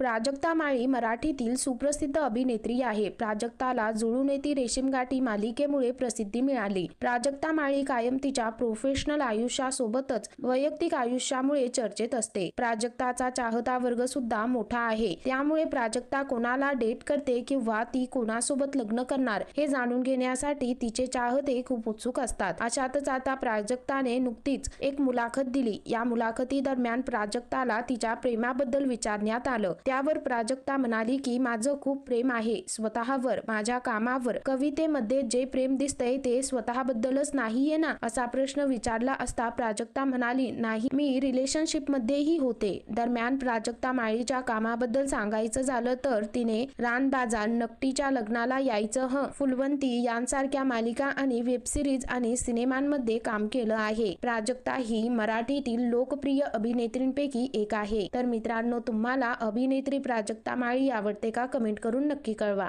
प्राजक्ता माळी मराठीतील सुप्रसिद्ध अभिनेत्री आहे. प्राजक्ताला जुळून येती रेशीमगाठी मालिकेमुळे प्रसिद्धी मिळाली. प्राजक्ता माळी कायम तिच्या प्रोफेशनल आयुष्यासोबतच वैयक्तिक आयुष्यामुळे चर्चेत असते. प्राजक्ताचा चाहता वर्ग सुद्धा मोठा आहे. त्यामुळे प्राजक्ता कोणाला डेट करते किंवा ती कोणासोबत लग्न करणार हे जाणून घेण्यासाठी तिचे चाहते खूप उत्सुक असतात. अशातच आता प्राजक्ताने नुकतीच एक मुलाखत दिली. या मुलाखती दरम्यान प्राजक्ताला तिच्या प्रेमाबद्दल विचारण्यात आलं. त्यावर प्राजक्ता म्हणाली की माझं खूप प्रेम आहे. स्वतःवर माझ्या कामावर. कवितेमध्ये जे प्रेम दिसतंय ते स्वतःबद्दलच नाहीये ना? असा प्रश्न विचारला असता प्राजक्ता म्हणाली नाही मी रिलेशनशिप मध्येही होते. दरम्यान प्राजक्ता माळीच्या कामाबद्दल सांगायचं झालं तर तिने रानबाजार नकटीच्या लग्नाला यायचं ह. फुलवंती यांसारख्या मालिका आणि वेबसिरीज आणि सिनेमांमध्ये काम केलं आहे. प्राजक्ता ही मराठीतील लोकप्रिय अभिनेत्रींपैकी एक आहे. तर मित्रांनो तुम्हाला अभिनेत्री प्राजक्ता माळी आवडते का कमेंट करून नक्की कळवा.